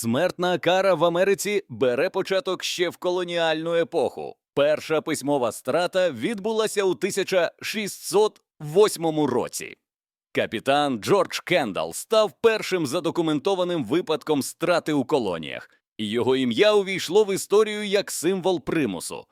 Смертна кара в Америці бере початок ще в колоніальну епоху. Перша письмова страта відбулася у 1608 році. Капітан Джордж Кендал став першим задокументованим випадком страти у колоніях, і його ім'я увійшло в історію як символ примусу.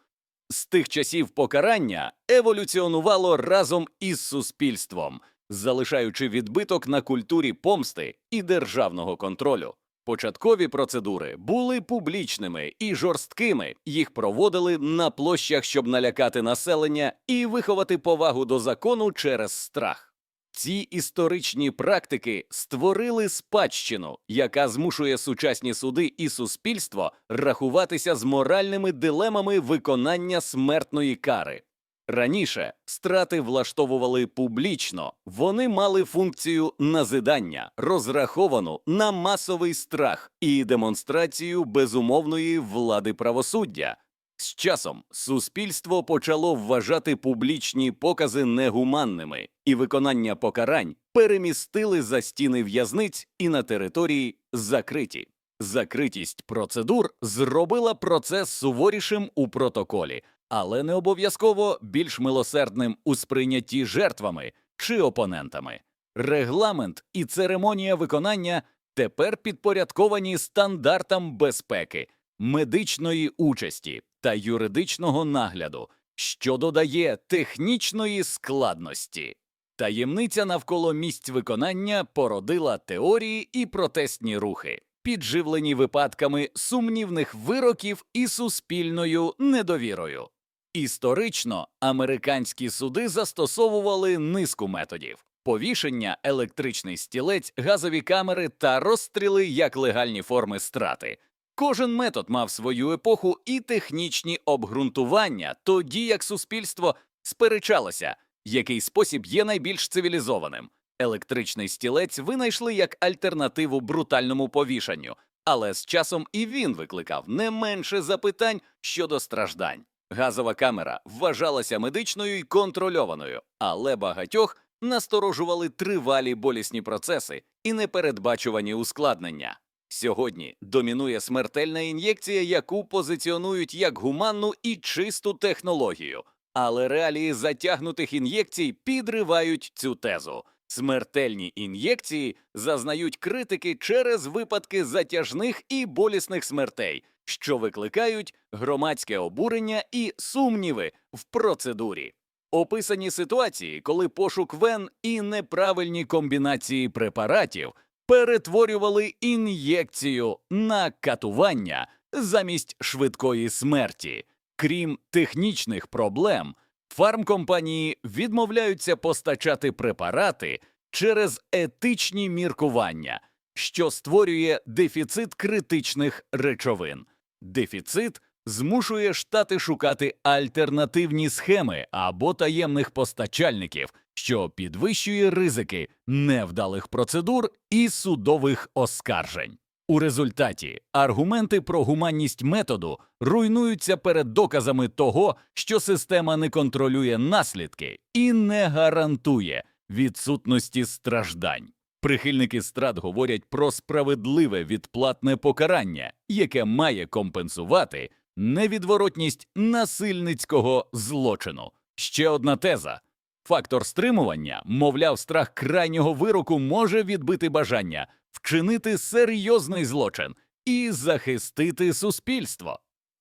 З тих часів покарання еволюціонувало разом із суспільством, залишаючи відбиток на культурі помсти і державного контролю. Початкові процедури були публічними і жорсткими. Їх проводили на площах, щоб налякати населення і виховати повагу до закону через страх. Ці історичні практики створили спадщину, яка змушує сучасні суди і суспільство рахуватися з моральними дилемами виконання смертної кари. Раніше страти влаштовували публічно, вони мали функцію назидання, розраховану на масовий страх і демонстрацію безумовної влади правосуддя. З часом суспільство почало вважати публічні покази негуманними, і виконання покарань перемістили за стіни в'язниць і на території закриті. Закритість процедур зробила процес суворішим у протоколі, але не обов'язково більш милосердним у сприйнятті жертвами чи опонентами. Регламент і церемонія виконання тепер підпорядковані стандартам безпеки, медичної участі та юридичного нагляду, що додає технічної складності. Таємниця навколо місць виконання породила теорії і протестні рухи, підживлені випадками сумнівних вироків і суспільною недовірою. Історично американські суди застосовували низку методів: повішення, електричний стілець, газові камери та розстріли як легальні форми страти. Кожен метод мав свою епоху і технічні обґрунтування, тоді як суспільство сперечалося, який спосіб є найбільш цивілізованим. Електричний стілець винайшли як альтернативу брутальному повішанню, але з часом і він викликав не менше запитань щодо страждань. Газова камера вважалася медичною і контрольованою, але багатьох насторожували тривалі болісні процеси і непередбачувані ускладнення. Сьогодні домінує смертельна ін'єкція, яку позиціонують як гуманну і чисту технологію, але реалії затягнутих ін'єкцій підривають цю тезу. Смертельні ін'єкції зазнають критики через випадки затяжних і болісних смертей, що викликають громадське обурення і сумніви в процедурі. Описані ситуації, коли пошук вен і неправильні комбінації препаратів перетворювали ін'єкцію на катування замість швидкої смерті. Крім технічних проблем, фармкомпанії відмовляються постачати препарати через етичні міркування, що створює дефіцит критичних речовин. Дефіцит змушує штати шукати альтернативні схеми або таємних постачальників, що підвищує ризики невдалих процедур і судових оскаржень. У результаті аргументи про гуманність методу руйнуються перед доказами того, що система не контролює наслідки і не гарантує відсутності страждань. Прихильники страт говорять про справедливе відплатне покарання, яке має компенсувати невідворотність насильницького злочину. Ще одна теза. Фактор стримування, мовляв, страх крайнього вироку може відбити бажання вчинити серйозний злочин і захистити суспільство.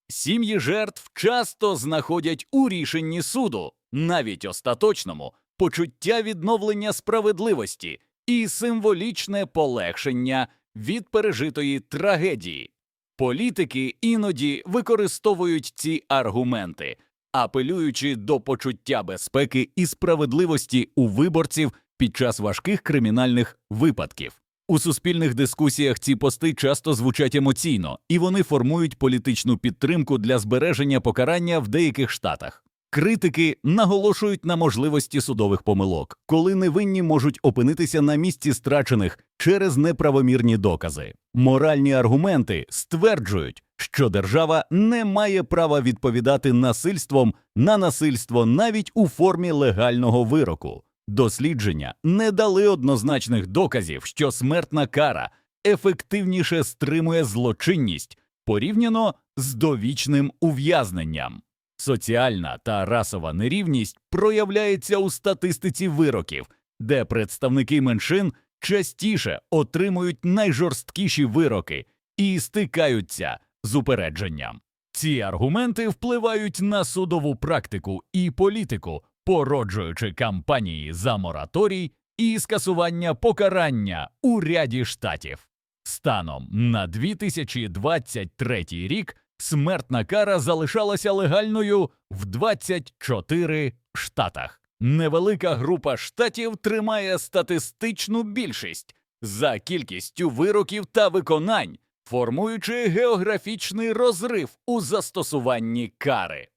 Сім'ї жертв часто знаходять у рішенні суду, навіть остаточному, почуття відновлення справедливості і символічне полегшення від пережитої трагедії. Політики іноді використовують ці аргументи, апелюючи до почуття безпеки і справедливості у виборців під час важких кримінальних випадків. У суспільних дискусіях ці пости часто звучать емоційно, і вони формують політичну підтримку для збереження покарання в деяких штатах. Критики наголошують на можливості судових помилок, коли невинні можуть опинитися на місці страчених через неправомірні докази. Моральні аргументи стверджують, що держава не має права відповідати насильством на насильство навіть у формі легального вироку. Дослідження не дали однозначних доказів, що смертна кара ефективніше стримує злочинність порівняно з довічним ув'язненням. Соціальна та расова нерівність проявляється у статистиці вироків, де представники меншин частіше отримують найжорсткіші вироки і стикаються з упередженням. Ці аргументи впливають на судову практику і політику, породжуючи кампанії за мораторій і скасування покарання у ряді штатів. Станом на 2023 рік смертна кара залишалася легальною в 24 штатах. Невелика група штатів тримає статистичну більшість за кількістю вироків та виконань, формуючи географічний розрив у застосуванні кари.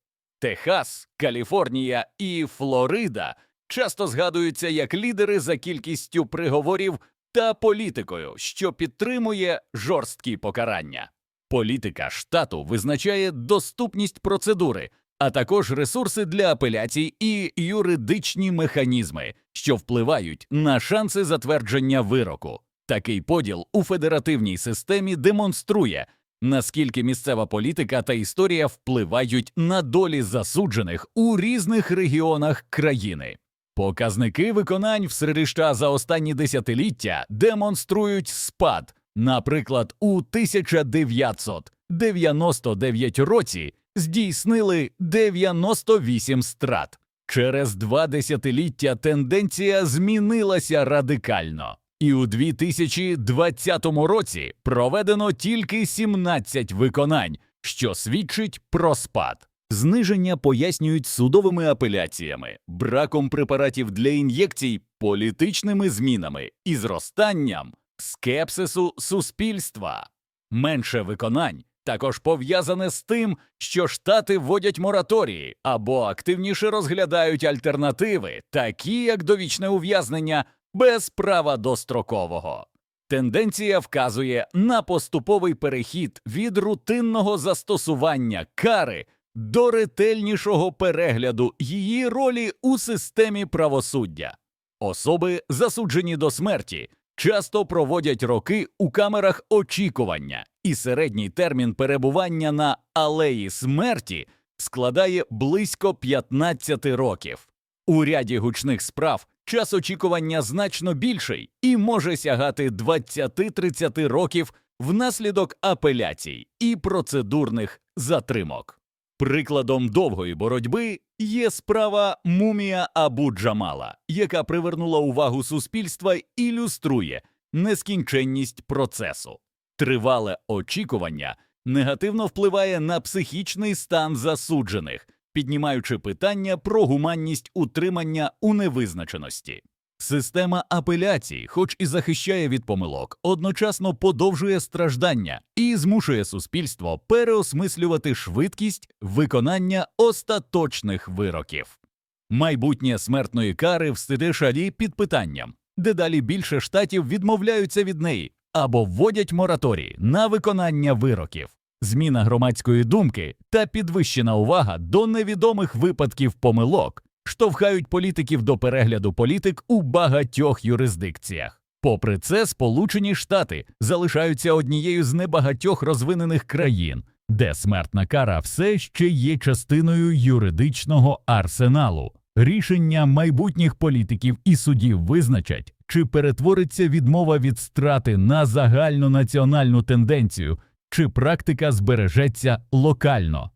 Техас, Каліфорнія і Флорида часто згадуються як лідери за кількістю приговорів та політикою, що підтримує жорсткі покарання. Політика штату визначає доступність процедури, а також ресурси для апеляцій і юридичні механізми, що впливають на шанси затвердження вироку. Такий поділ у федеративній системі демонструє, наскільки місцева політика та історія впливають на долі засуджених у різних регіонах країни. Показники виконань в США за останні десятиліття демонструють спад. Наприклад, у 1999 році здійснили 98 страт. Через два десятиліття тенденція змінилася радикально. І у 2020 році проведено тільки 17 виконань, що свідчить про спад. Зниження пояснюють судовими апеляціями, браком препаратів для ін'єкцій, політичними змінами і зростанням скепсису суспільства. Менше виконань також пов'язане з тим, що штати вводять мораторії або активніше розглядають альтернативи, такі як довічне ув'язнення без права дострокового. Тенденція вказує на поступовий перехід від рутинного застосування кари до ретельнішого перегляду її ролі у системі правосуддя. Особи, засуджені до смерті, часто проводять роки у камерах очікування, і середній термін перебування на алеї смерті складає близько 15 років. У ряді гучних справ час очікування значно більший і може сягати 20-30 років внаслідок апеляцій і процедурних затримок. Прикладом довгої боротьби є справа Мумія Абу Джамала, яка привернула увагу суспільства і ілюструє нескінченність процесу. Тривале очікування негативно впливає на психічний стан засуджених, піднімаючи питання про гуманність утримання у невизначеності. Система апеляцій, хоч і захищає від помилок, одночасно подовжує страждання і змушує суспільство переосмислювати швидкість виконання остаточних вироків. Майбутнє смертної кари в США під питанням, дедалі більше штатів відмовляються від неї або вводять мораторій на виконання вироків. Зміна громадської думки та підвищена увага до невідомих випадків помилок штовхають політиків до перегляду політик у багатьох юрисдикціях. Попри це, Сполучені Штати залишаються однією з небагатьох розвинених країн, де смертна кара все ще є частиною юридичного арсеналу. Рішення майбутніх політиків і судів визначать, чи перетвориться відмова від страти на загальну національну тенденцію, чи практика збережеться локально.